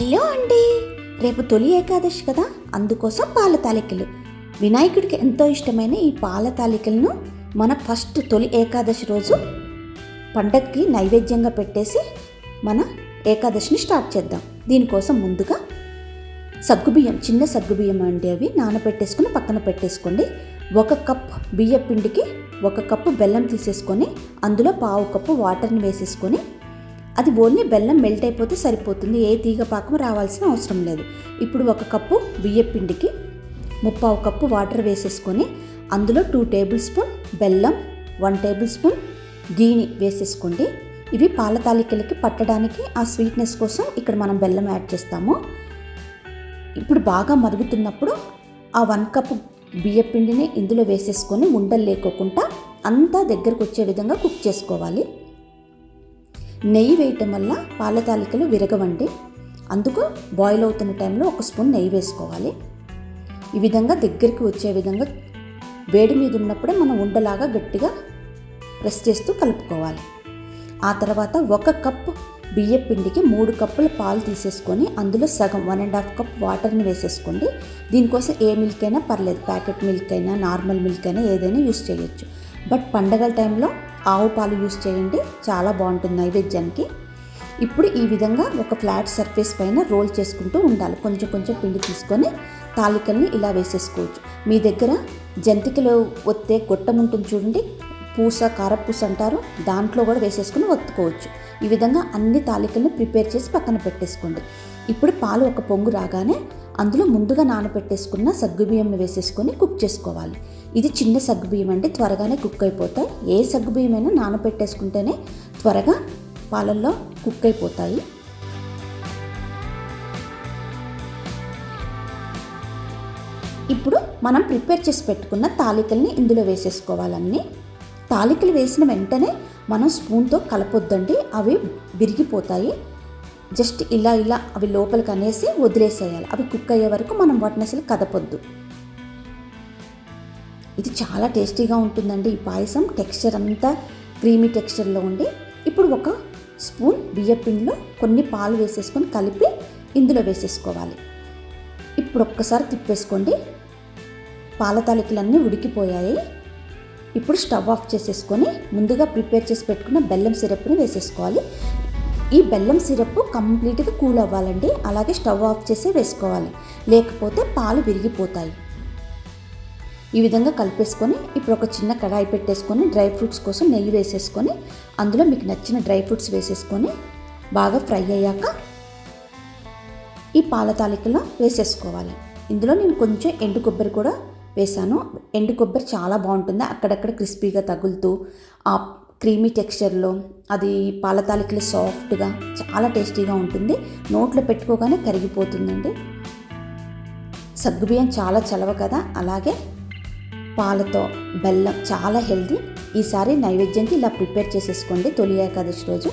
Hello అండి. రేపు తొలి ఏకాదశి కదా అందుకోసం పాల తాలికలు. వినాయకుడికి ఎంతో ఇష్టమైన ఈ పాల తాలికలను మన ఫస్ట్ తొలి ఏకాదశి రోజు పండగకి నైవేద్యంగా పెట్టేసి మన ఏకాదశిని స్టార్ట్ చేద్దాం. దీనికోసం ముందుగా సగ్గుబియ్యం చిన్న సగ్గుబియ్యం అండి అవి నానబెట్టేసుకుని పక్కన పెట్టేసుకోండి. ఒక కప్ బియ్య పిండికి ఒక కప్పు బెల్లం తీసేసుకొని అందులో పావు కప్పు వాటర్ని వేసేసుకొని అది ఓన్లీ బెల్లం మెల్ట్ అయిపోతే సరిపోతుంది. ఏ తీగ పాకం రావాల్సిన అవసరం లేదు. ఇప్పుడు ఒక కప్పు బియ్య పిండికి ముప్పావు కప్పు వాటర్ వేసేసుకొని అందులో టూ టేబుల్ స్పూన్ బెల్లం వన్ టేబుల్ స్పూన్ గీని వేసేసుకోండి. ఇవి పాల తాలికలకి పట్టడానికి ఆ స్వీట్నెస్ కోసం ఇక్కడ మనం బెల్లం యాడ్ చేస్తాము. ఇప్పుడు బాగా మరుగుతున్నప్పుడు ఆ వన్ కప్ బియ్య పిండిని ఇందులో వేసేసుకొని ఉండలు లేకోకుండా అంతా దగ్గరకు వచ్చే విధంగా కుక్ చేసుకోవాలి. నెయ్యి వేయటం వల్ల పాల తాలికలు విరగవండి. అందుకు బాయిల్ అవుతున్న టైంలో ఒక స్పూన్ నెయ్యి వేసుకోవాలి. ఈ విధంగా దగ్గరికి వచ్చే విధంగా వేడి మీద ఉన్నప్పుడే మనం ఉండలాగా గట్టిగా ప్రెస్ చేస్తూ కలుపుకోవాలి. ఆ తర్వాత ఒక కప్ బియ్య పిండికి మూడు కప్పుల పాలు తీసేసుకొని అందులో సగం వన్ అండ్ హాఫ్ కప్ వాటర్ని వేసేసుకోండి. దీనికోసం ఏ మిల్క్ అయినా పర్లేదు ప్యాకెట్ మిల్క్ అయినా నార్మల్ మిల్క్ అయినా ఏదైనా యూస్ చేయొచ్చు. బట్ పండగల టైంలో ఆవు పాలు యూస్ చేయండి. చాలా బాగుంటుంది నైవేద్యానికి. ఇప్పుడు ఈ విధంగా ఒక ఫ్లాట్ సర్ఫేస్ పైన రోల్ చేసుకుంటూ ఉండాలి. కొంచెం కొంచెం పిండి తీసుకొని తాలికల్ని ఇలా వేసేసుకోవచ్చు. మీ దగ్గర జంతికలు ఒత్తే గొట్టం ఉంటుంది చూడండి. పూస కారపూస అంటారు. దాంట్లో కూడా వేసేసుకుని ఒత్తుకోవచ్చు. ఈ విధంగా అన్ని తాలికలను ప్రిపేర్ చేసి పక్కన పెట్టేసుకోండి. ఇప్పుడు పాలు ఒక పొంగు రాగానే అందులో ముందుగా నానబెట్టేసుకున్న సగ్గుబియ్యంని వేసేసుకొని కుక్ చేసుకోవాలి. ఇది చిన్న సగ్గుబియ్యం అంటే త్వరగానే కుక్ అయిపోతాయి. ఏ సగ్గుబియ్యమైనా నానబెట్టేసుకుంటేనే త్వరగా పాలల్లో కుక్ అయిపోతాయి. ఇప్పుడు మనం ప్రిపేర్ చేసి పెట్టుకున్న తాలికల్ని ఇందులో వేసేసుకోవాలన్నీ. తాలికలు వేసిన వెంటనే మనం స్పూన్తో కలపొద్దండి అవి విరిగిపోతాయి. జస్ట్ ఇలా ఇలా అవి లోపలికి అనేసి వదిలేసేయాలి. అవి కుక్ అయ్యే వరకు మనం వాటిని అసలు కదపొద్దు. ఇది చాలా టేస్టీగా ఉంటుందండి ఈ పాయసం. టెక్స్చర్ అంతా క్రీమీ టెక్స్చర్లో ఉండి ఇప్పుడు ఒక స్పూన్ బియ్యపిండిలో కొన్ని పాలు వేసేసుకొని కలిపి ఇందులో వేసేసుకోవాలి. ఇప్పుడు ఒక్కసారి తిప్పేసుకోండి. పాల తాలికలన్నీ ఉడికిపోయాయి. ఇప్పుడు స్టవ్ ఆఫ్ చేసేసుకొని ముందుగా ప్రిపేర్ చేసి పెట్టుకున్న బెల్లం సిరప్ని వేసేసుకోవాలి. ఈ బెల్లం సిరప్ కంప్లీట్గా కూల్ అవ్వాలండి. అలాగే స్టవ్ ఆఫ్ చేసి వేసుకోవాలి. లేకపోతే పాలు విరిగిపోతాయి. ఈ విధంగా కలిపేసుకొని ఇప్పుడు ఒక చిన్న కడాయి పెట్టేసుకొని డ్రై ఫ్రూట్స్ కోసం నెయ్యి వేసేసుకొని అందులో మీకు నచ్చిన డ్రై ఫ్రూట్స్ వేసేసుకొని బాగా ఫ్రై అయ్యాక ఈ పాల తాలికలో వేసేసుకోవాలి. ఇందులో నేను కొంచెం ఎండు కొబ్బరి కూడా వేసాను. ఎండు కొబ్బరి చాలా బాగుంటుంది. అక్కడక్కడ క్రిస్పీగా తగులుతూ ఆ క్రీమీ టెక్స్చర్లో అది పాలతాలికలు సాఫ్ట్గా చాలా టేస్టీగా ఉంటుంది. నోట్లో పెట్టుకోగానే కరిగిపోతుందండి. సగ్గుబియ్యం చాలా చలవ కదా! అలాగే పాలతో బెల్లం చాలా హెల్దీ ఈసారి నైవేద్యంకి ఇలా ప్రిపేర్ చేసేసుకోండి తొలి ఏకాదశి రోజు.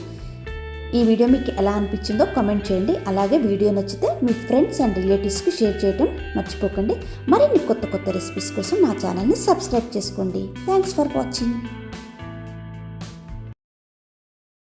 ఈ వీడియో మీకు ఎలా అనిపించిందో కమెంట్ చేయండి. అలాగే వీడియో నచ్చితే మీ ఫ్రెండ్స్ అండ్ రిలేటివ్స్కి షేర్ చేయడం మర్చిపోకండి. మరిన్ని కొత్త కొత్త రెసిపీస్ కోసం నా ఛానల్ని సబ్స్క్రైబ్ చేసుకోండి. Thanks for watching.